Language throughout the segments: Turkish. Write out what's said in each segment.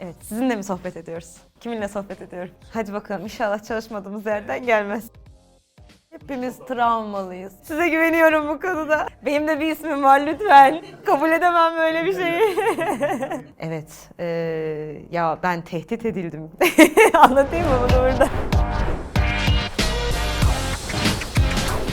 Evet, sizinle mi sohbet ediyoruz? Kiminle sohbet ediyorum? Hadi bakalım inşallah çalışmadığımız yerden gelmez. Hepimiz travmalıyız. Size güveniyorum bu konuda. Benim de bir ismim var lütfen. Kabul edemem böyle bir şeyi. evet, eee, ya ben tehdit edildim. Anlatayım mı bunu burada?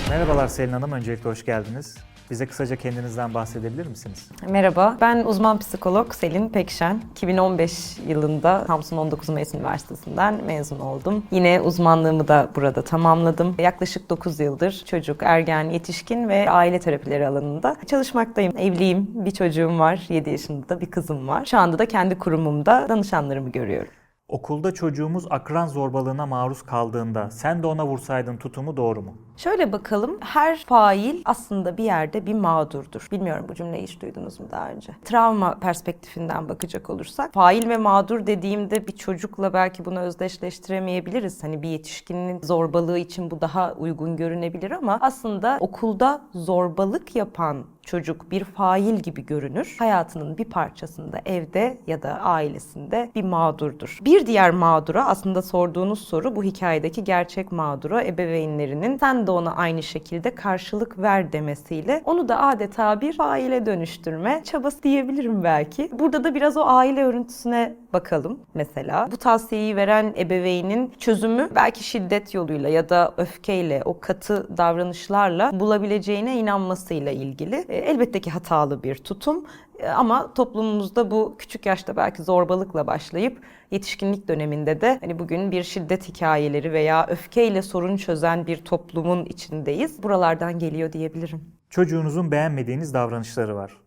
Merhabalar Selin Hanım, öncelikle hoş geldiniz. Bize kısaca kendinizden bahsedebilir misiniz? Merhaba, ben uzman psikolog Selin Pekşen. 2015 yılında Samsun 19 Mayıs Üniversitesi'nden mezun oldum. Yine uzmanlığımı da burada tamamladım. Yaklaşık 9 yıldır çocuk, ergen, yetişkin ve aile terapileri alanında çalışmaktayım. Evliyim, bir çocuğum var, 7 yaşında da bir kızım var. Şu anda da kendi kurumumda danışanlarımı görüyorum. Okulda çocuğumuz akran zorbalığına maruz kaldığında sen de ona vursaydın tutumu doğru mu? Şöyle bakalım, her fail aslında bir yerde bir mağdurdur. Bilmiyorum bu cümleyi hiç duydunuz mu daha önce? Travma perspektifinden bakacak olursak, fail ve mağdur dediğimde bir çocukla belki bunu özdeşleştiremeyebiliriz. Hani bir yetişkinin zorbalığı için bu daha uygun görünebilir ama aslında okulda zorbalık yapan çocuk bir fail gibi görünür. Hayatının bir parçasında evde ya da ailesinde bir mağdurdur. Bir diğer mağdura aslında sorduğunuz soru bu hikayedeki gerçek mağdura ebeveynlerinin sen de ona aynı şekilde karşılık ver demesiyle onu da adeta bir faile dönüştürme çabası diyebilirim belki. Burada da biraz o aile örüntüsüne bakalım mesela. Bu tavsiyeyi veren ebeveynin çözümü belki şiddet yoluyla ya da öfkeyle, o katı davranışlarla bulabileceğine inanmasıyla ilgili. E, Elbette ki hatalı bir tutum ama toplumumuzda bu küçük yaşta belki zorbalıkla başlayıp yetişkinlik döneminde de hani bugün bir şiddet hikayeleri veya öfkeyle sorun çözen bir toplumun içindeyiz. Buralardan geliyor diyebilirim. Çocuğunuzun beğenmediğiniz davranışları var.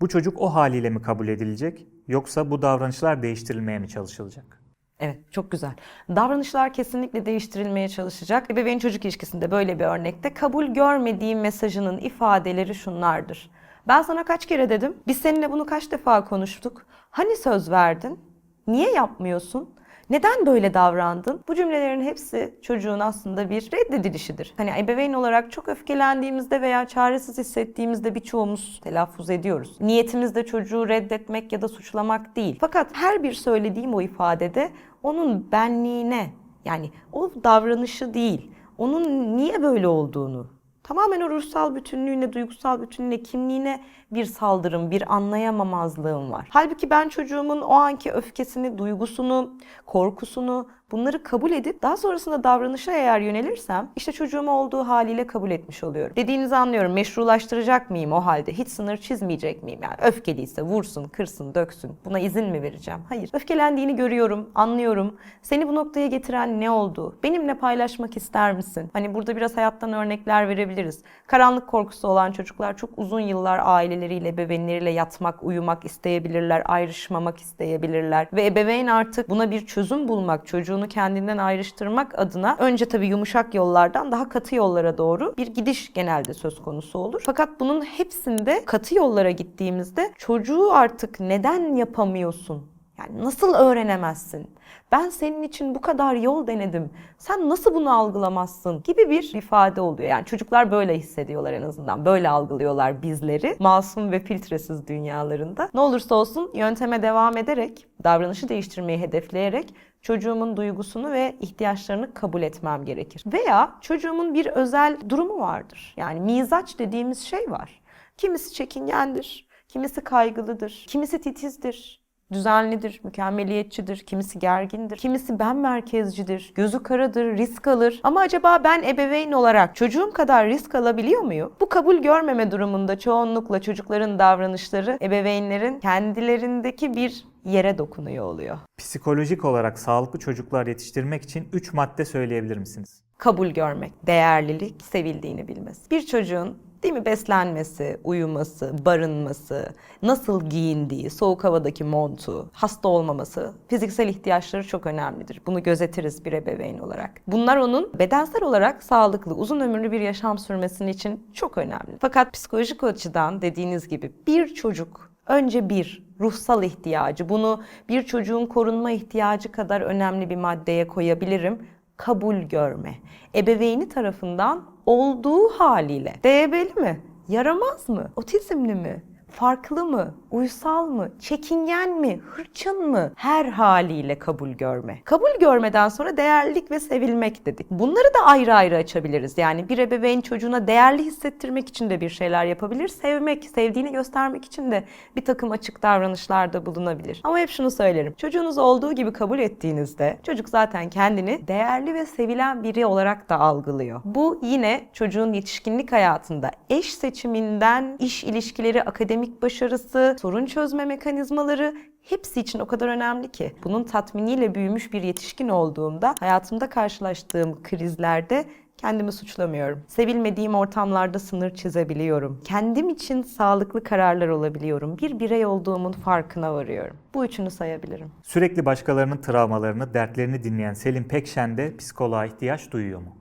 Bu çocuk o haliyle mi kabul edilecek yoksa bu davranışlar değiştirilmeye mi çalışılacak? Evet, çok güzel. Davranışlar kesinlikle değiştirilmeye çalışacak. Ebeveyn çocuk ilişkisinde böyle bir örnekte kabul görmediğim mesajının ifadeleri şunlardır. Ben sana kaç kere dedim? Biz seninle bunu kaç defa konuştuk? Hani söz verdin? Niye yapmıyorsun? Neden böyle davrandın? Bu cümlelerin hepsi çocuğun aslında bir reddedilişidir. Hani ebeveyn olarak çok öfkelendiğimizde veya çaresiz hissettiğimizde birçoğumuz telaffuz ediyoruz. Niyetimiz de çocuğu reddetmek ya da suçlamak değil. Fakat her bir söylediğim o ifadede onun benliğine yani o davranışı değil, onun niye böyle olduğunu tamamen o ruhsal bütünlüğüne, duygusal bütünlüğüne, kimliğine bir saldırım, bir anlayamamazlığım var. Halbuki ben çocuğumun o anki öfkesini, duygusunu, korkusunu bunları kabul edip daha sonrasında davranışa eğer yönelirsem işte çocuğumu olduğu haliyle kabul etmiş oluyorum. Dediğinizi anlıyorum. Meşrulaştıracak mıyım o halde? Hiç sınır çizmeyecek miyim? Yani öfkeliyse vursun, kırsın, döksün. Buna izin mi vereceğim? Hayır. Öfkelendiğini görüyorum, anlıyorum. Seni bu noktaya getiren ne oldu? Benimle paylaşmak ister misin? Hani burada biraz hayattan örnekler verebiliriz. Karanlık korkusu olan çocuklar çok uzun yıllar aileleriyle, ebeveynleriyle yatmak, uyumak isteyebilirler, ayrışmamak isteyebilirler. Ve ebeveyn artık buna bir çözüm bulmak, çocuğunu kendinden ayrıştırmak adına önce tabii yumuşak yollardan daha katı yollara doğru bir gidiş genelde söz konusu olur. Fakat bunun hepsinde katı yollara gittiğimizde çocuğu artık neden yapamıyorsun? Yani nasıl öğrenemezsin? Ben senin için bu kadar yol denedim. Sen nasıl bunu algılamazsın? gibi bir ifade oluyor. Yani çocuklar böyle hissediyorlar en azından. Böyle algılıyorlar bizleri. Masum ve filtresiz dünyalarında. Ne olursa olsun yönteme devam ederek, davranışı değiştirmeyi hedefleyerek çocuğumun duygusunu ve ihtiyaçlarını kabul etmem gerekir. Veya çocuğumun bir özel durumu vardır. Yani mizaç dediğimiz şey var. Kimisi çekingendir, kimisi kaygılıdır, kimisi titizdir, düzenlidir, mükemmeliyetçidir, kimisi gergindir, kimisi ben merkezcidir, gözü karadır, risk alır. Ama acaba ben ebeveyn olarak çocuğum kadar risk alabiliyor muyum? Bu kabul görmeme durumunda çoğunlukla çocukların davranışları ebeveynlerin kendilerindeki bir yere dokunuyor oluyor. Psikolojik olarak sağlıklı çocuklar yetiştirmek için 3 madde söyleyebilir misiniz? kabul görmek, değerlilik, sevildiğini bilmesi. Bir çocuğun değil mi beslenmesi, uyuması, barınması, nasıl giyindiği, soğuk havadaki montu, hasta olmaması, fiziksel ihtiyaçları çok önemlidir. Bunu gözetiriz bir ebeveyn olarak. Bunlar onun bedensel olarak sağlıklı, uzun ömürlü bir yaşam sürmesi için çok önemli. Fakat psikolojik açıdan dediğiniz gibi bir çocuk önce bir ruhsal ihtiyacı, bunu bir çocuğun korunma ihtiyacı kadar önemli bir maddeye koyabilirim kabul görme. Ebeveyni tarafından olduğu haliyle. DB'li mi? Yaramaz mı? Otizmli mi? Farklı mı? Uysal mı? Çekingen mi? Hırçın mı? Her haliyle kabul görme. Kabul görmeden sonra değerlilik ve sevilmek dedik. Bunları da ayrı ayrı açabiliriz. Yani bir ebeveyn çocuğuna değerli hissettirmek için de bir şeyler yapabilir. Sevmek, sevdiğini göstermek için de bir takım açık davranışlarda bulunabilir. Ama hep şunu söylerim. Çocuğunuz olduğu gibi kabul ettiğinizde çocuk zaten kendini değerli ve sevilen biri olarak da algılıyor. Bu yine çocuğun yetişkinlik hayatında eş seçiminden iş ilişkileri, akademik başarısı, sorun çözme mekanizmaları hepsi için o kadar önemli ki. Bunun tatminiyle büyümüş bir yetişkin olduğumda hayatımda karşılaştığım krizlerde Kendimi suçlamıyorum. Sevilmediğim ortamlarda sınır çizebiliyorum. Kendim için sağlıklı kararlar olabiliyorum. Bir birey olduğumun farkına varıyorum. Bu üçünü sayabilirim. Sürekli başkalarının travmalarını, dertlerini dinleyen Selin Pekşen de psikoloğa ihtiyaç duyuyor mu?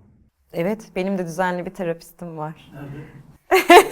Evet, benim de düzenli bir terapistim var.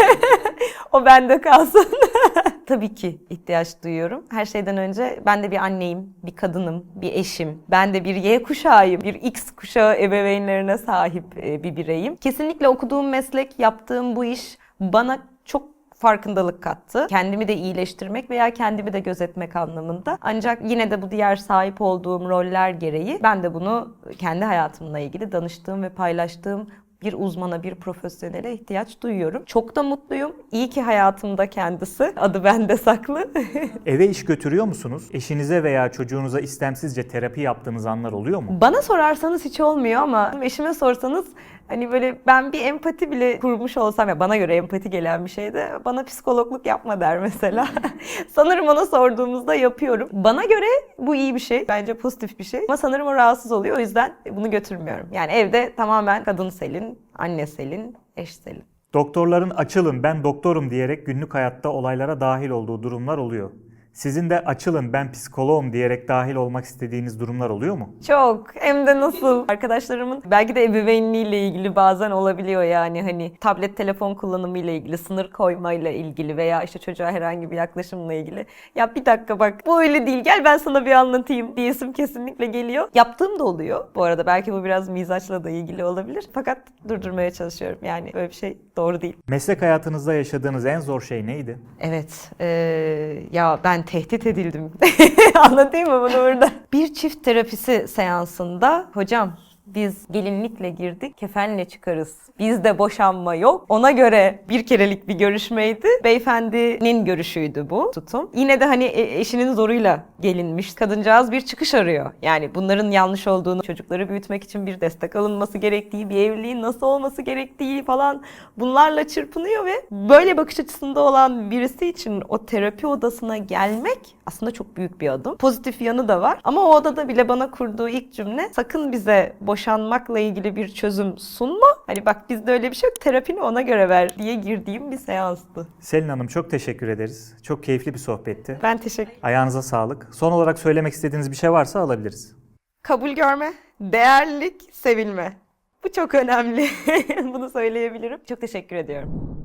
o bende kalsın. Tabii ki ihtiyaç duyuyorum. Her şeyden önce ben de bir anneyim, bir kadınım, bir eşim. Ben de bir Y kuşağıyım, bir X kuşağı ebeveynlerine sahip e, bir bireyim. Kesinlikle okuduğum meslek, yaptığım bu iş bana çok farkındalık kattı. Kendimi de iyileştirmek veya kendimi de gözetmek anlamında. Ancak yine de bu diğer sahip olduğum roller gereği ben de bunu kendi hayatımla ilgili danıştığım ve paylaştığım bir uzmana, bir profesyonele ihtiyaç duyuyorum. Çok da mutluyum. İyi ki hayatımda kendisi. Adı bende saklı. Eve iş götürüyor musunuz? Eşinize veya çocuğunuza istemsizce terapi yaptığınız anlar oluyor mu? Bana sorarsanız hiç olmuyor ama eşime sorsanız hani böyle ben bir empati bile kurmuş olsam ya bana göre empati gelen bir şey de bana psikologluk yapma der mesela. sanırım ona sorduğumuzda yapıyorum. Bana göre bu iyi bir şey. Bence pozitif bir şey. Ama sanırım o rahatsız oluyor. O yüzden bunu götürmüyorum. Yani evde tamamen kadın Selin, anne Selin, eş Selin. Doktorların açılın ben doktorum diyerek günlük hayatta olaylara dahil olduğu durumlar oluyor. Sizin de açılın ben psikoloğum diyerek dahil olmak istediğiniz durumlar oluyor mu? Çok hem de nasıl. Arkadaşlarımın belki de ebeveynliğiyle ilgili bazen olabiliyor yani hani tablet telefon kullanımı ile ilgili, sınır koymayla ilgili veya işte çocuğa herhangi bir yaklaşımla ilgili. Ya bir dakika bak bu öyle değil gel ben sana bir anlatayım diyesim kesinlikle geliyor. Yaptığım da oluyor. Bu arada belki bu biraz mizaçla da ilgili olabilir. Fakat durdurmaya çalışıyorum. Yani böyle bir şey doğru değil. Meslek hayatınızda yaşadığınız en zor şey neydi? Evet. eee, ya ben tehdit edildim. Anlatayım mı bunu burada? Bir çift terapisi seansında hocam biz gelinlikle girdik, kefenle çıkarız. Bizde boşanma yok. Ona göre bir kerelik bir görüşmeydi. Beyefendinin görüşüydü bu tutum. Yine de hani e- eşinin zoruyla gelinmiş. Kadıncağız bir çıkış arıyor. Yani bunların yanlış olduğunu, çocukları büyütmek için bir destek alınması gerektiği, bir evliliğin nasıl olması gerektiği falan bunlarla çırpınıyor ve böyle bakış açısında olan birisi için o terapi odasına gelmek aslında çok büyük bir adım. Pozitif yanı da var ama o odada bile bana kurduğu ilk cümle sakın bize boşanmakla ilgili bir çözüm sunma. Hani bak bizde öyle bir şey yok terapini ona göre ver diye girdiğim bir seanstı. Selin Hanım çok teşekkür ederiz. Çok keyifli bir sohbetti. Ben teşekkür Ayağınıza sağlık. Son olarak söylemek istediğiniz bir şey varsa alabiliriz. Kabul görme, değerlilik, sevilme. Bu çok önemli. Bunu söyleyebilirim. Çok teşekkür ediyorum.